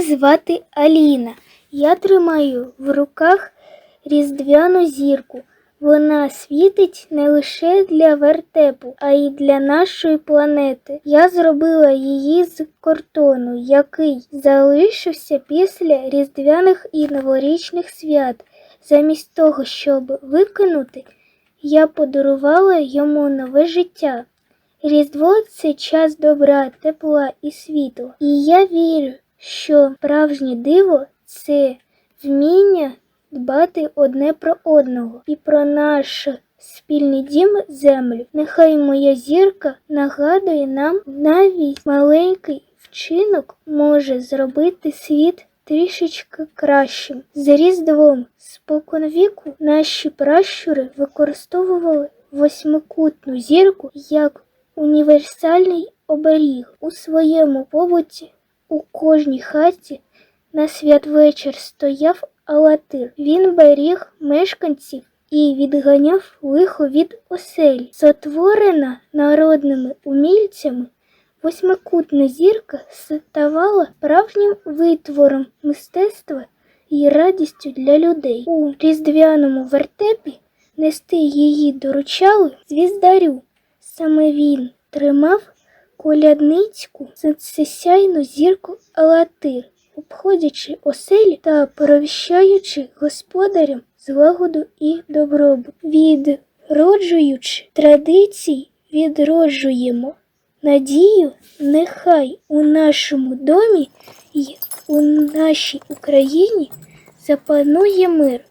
звати Аліна. Я тримаю в руках різдвяну зірку. Вона світить не лише для вертепу, а й для нашої планети. Я зробила її з картону, який залишився після різдвяних і новорічних свят. Замість того, щоб викинути, я подарувала йому нове життя. Різдво це час добра, тепла і світла. І я вірю, що справжнє диво це вміння дбати одне про одного і про наш спільний дім землю. Нехай моя зірка нагадує нам навіть маленький вчинок може зробити світ трішечки кращим. З Різдвом споконвіку наші пращури використовували восьмикутну зірку як універсальний оберіг у своєму побуті. У кожній хаті на святвечір стояв алатир. Він беріг мешканців і відганяв лихо від осель. Сотворена народними умільцями, восьмикутна зірка ставала справжнім витвором мистецтва і радістю для людей. У різдвяному вертепі нести її доручали звіздарю. Саме він тримав колядницьку всесяйну зірку Алатир, обходячи оселі та провіщаючи господарям злагоду і добробут. Відроджуючи традиції, відроджуємо надію, нехай у нашому домі і у нашій Україні запанує мир.